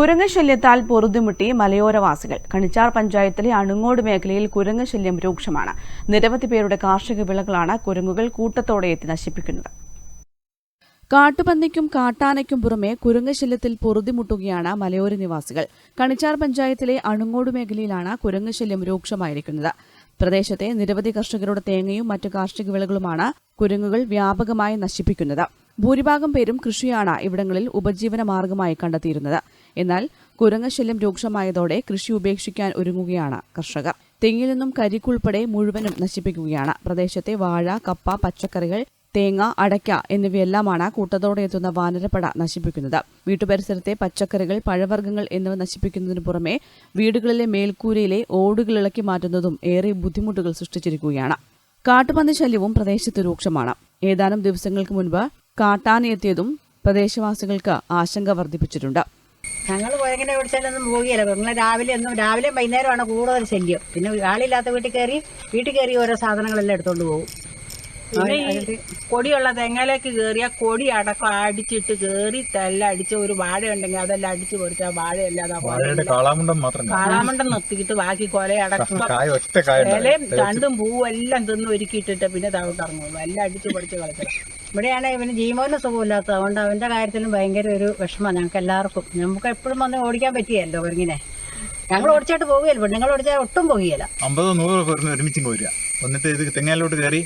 കുരങ്ങ് ശല്യത്താൽ പൊറുതിമുട്ടി മലയോരവാസികൾ. കണിച്ചാർ പഞ്ചായത്തിലെ അണുങ്ങോട് മേഖലയിൽ കുരങ്ങ് ശല്യം രൂക്ഷമാണ്. നിരവധി പേരുടെ കാർഷിക വിളകളാണ് കുരങ്ങുകൾ കൂട്ടത്തോടെ എത്തി നശിപ്പിക്കുന്നത്. കാട്ടുപന്നിക്കും കാട്ടാനയ്ക്കും പുറമെ കുരങ്ങ് ശല്യത്തിൽ പൊറുതിമുട്ടുകയാണ് മലയോര നിവാസികൾ. കണിച്ചാർ പഞ്ചായത്തിലെ അണുങ്ങോട് മേഖലയിലാണ് കുരങ്ങ് ശല്യം രൂക്ഷമായിരിക്കുന്നത്. പ്രദേശത്തെ നിരവധി കർഷകരുടെ തേങ്ങയും മറ്റു കാർഷിക വിളകളുമാണ് കുരങ്ങുകൾ വ്യാപകമായി നശിപ്പിക്കുന്നത്. ഭൂരിഭാഗം പേരും കൃഷിയാണ് ഇവിടങ്ങളിൽ ഉപജീവന മാർഗമായി കണ്ടെത്തിയിരുന്നത്. എന്നാൽ കുരങ്ങശല്യം രൂക്ഷമായതോടെ കൃഷി ഉപേക്ഷിക്കാൻ ഒരുങ്ങുകയാണ് കർഷകർ. തെങ്ങിൽ നിന്നും കരിക്കുൾപ്പെടെ മുഴുവനും നശിപ്പിക്കുകയാണ്. പ്രദേശത്തെ വാഴ കപ്പ പച്ചക്കറികൾ തേങ്ങ അടയ്ക്ക എന്നിവയെല്ലാമാണ് കൂട്ടത്തോടെ എത്തുന്ന വാനരപ്പട നശിപ്പിക്കുന്നത്. വീട്ടുപരിസരത്തെ പച്ചക്കറികൾ പഴവർഗങ്ങൾ എന്നിവ നശിപ്പിക്കുന്നതിനു പുറമെ വീടുകളിലെ മേൽക്കൂരയിലെ ഓടുകൾ ഇളക്കി മാറ്റുന്നതും ഏറെ ബുദ്ധിമുട്ടുകൾ സൃഷ്ടിച്ചിരിക്കുകയാണ്. കാട്ടുപന്നി ശല്യവും പ്രദേശത്ത് രൂക്ഷമാണ്. ഏതാനും ദിവസങ്ങൾക്ക് മുൻപ് കാട്ടാനെത്തിയതും പ്രദേശവാസികൾക്ക് ആശങ്ക വർദ്ധിപ്പിച്ചിട്ടുണ്ട്. ഞങ്ങൾ എങ്ങനെ ഓടിച്ചാലൊന്നും പോകുകയില്ല ഞങ്ങൾ രാവിലെ ഒന്നും രാവിലെയും വൈകുന്നേരമാണ് കൂടുതൽ ശല്യം. പിന്നെ ആളില്ലാത്ത വീട്ടിൽ കയറി വീട്ടിൽ കയറി ഓരോ സാധനങ്ങളെല്ലാം എടുത്തോണ്ട് പോകും പിന്നെ ഈ കൊടിയുള്ള തെങ്ങലേക്ക് കയറിയ കൊടി അടക്കം അടിച്ചിട്ട് കയറി തെല്ല അടിച്ച ഒരു വാഴ ഉണ്ടെങ്കിൽ അതെല്ലാം അടിച്ചു പൊറിച്ച വാഴയല്ലാതെ കാളാമുണ്ടം മാത്രം. കാളാമണ്ടം നിർത്തിയിട്ട് ബാക്കി കൊല അടക്കം കായ ഒറ്റ കായ ഇലയും തണ്ടും പൂവും എല്ലാം തിന്ന് ഒരുക്കിയിട്ടിട്ട് പിന്നെ താഴോട്ട് ഇറങ്ങുള്ളൂ എല്ലാം അടിച്ചു പൊടിച്ച് കളിച്ചത് ഇവിടെയാണ് ഇവന് ജീവന് സുഖമില്ലാത്തത്. അതുകൊണ്ട് അവന്റെ കാര്യത്തിലും ഭയങ്കര ഒരു വിഷമം ഞങ്ങൾക്ക് എല്ലാവർക്കും. നമുക്ക് എപ്പോഴും വന്ന് ഓടിക്കാൻ പറ്റിയല്ലോ ഇങ്ങനെ ഞങ്ങൾ ഓടിച്ചായിട്ട് പോവുകയില്ല. നിങ്ങൾ ഓടിച്ചാൽ ഒട്ടും പോകുകയില്ല അമ്പതോ നൂറോ പേർക്ക് ഒരുമിച്ച് പോരുക എന്നിട്ട് ഇത് തെങ്ങാലോട്ട് കയറി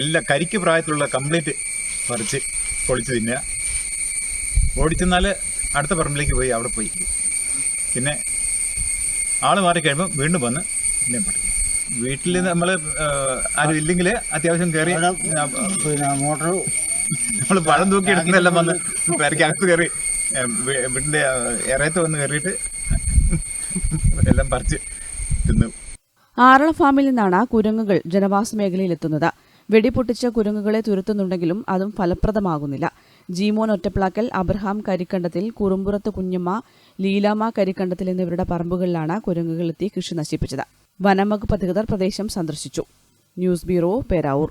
എല്ലാ കരിക്ക് പ്രായത്തിലുള്ള കംപ്ലീറ്റ് പറിച്ച് പൊളിച്ച് തിന്നുക. ഓടിച്ചെന്നാൽ അടുത്ത പറമ്പിലേക്ക് പോയി അവിടെ പോയി. പിന്നെ ആൾ മാറി കഴിയുമ്പോൾ വീണ്ടും വന്ന് പിന്നെ പഠിക്കും വീട്ടിൽ നമ്മൾ ആരും ഇല്ലെങ്കിൽ അത്യാവശ്യം കയറി പിന്നെ മോട്ടർ നമ്മൾ പഴം തൂക്കി എടുക്കുന്നതെല്ലാം വന്ന് പേരക്കകത്ത് കയറി വീടിന്റെ ഇറയത്ത് വന്ന് കയറിയിട്ട് എല്ലാം പറിച്ച് തിന്നു. ആറള ഫാമിൽ നിന്നാണ് കുരങ്ങുകൾ ജനവാസ മേഖലയിലെത്തുന്നത്. വെടിപൊട്ടിച്ച കുരങ്ങുകളെ തുരത്തുന്നുണ്ടെങ്കിലും അതും ഫലപ്രദമാകുന്നില്ല. ജീമോൻ ഒറ്റപ്ലാക്കൽ അബ്രഹാം കരിക്കണ്ടത്തിൽ കുറുമ്പുറത്ത് കുഞ്ഞമ്മ ലീലാമ കരിക്കണ്ടത്തിൽ എന്നിവരുടെ പറമ്പുകളിലാണ് കുരങ്ങുകളെത്തി കൃഷി നശിപ്പിച്ചത്. വനംവകുപ്പ് അധികൃതർ പ്രദേശം സന്ദർശിച്ചു. News bureau Peravoor.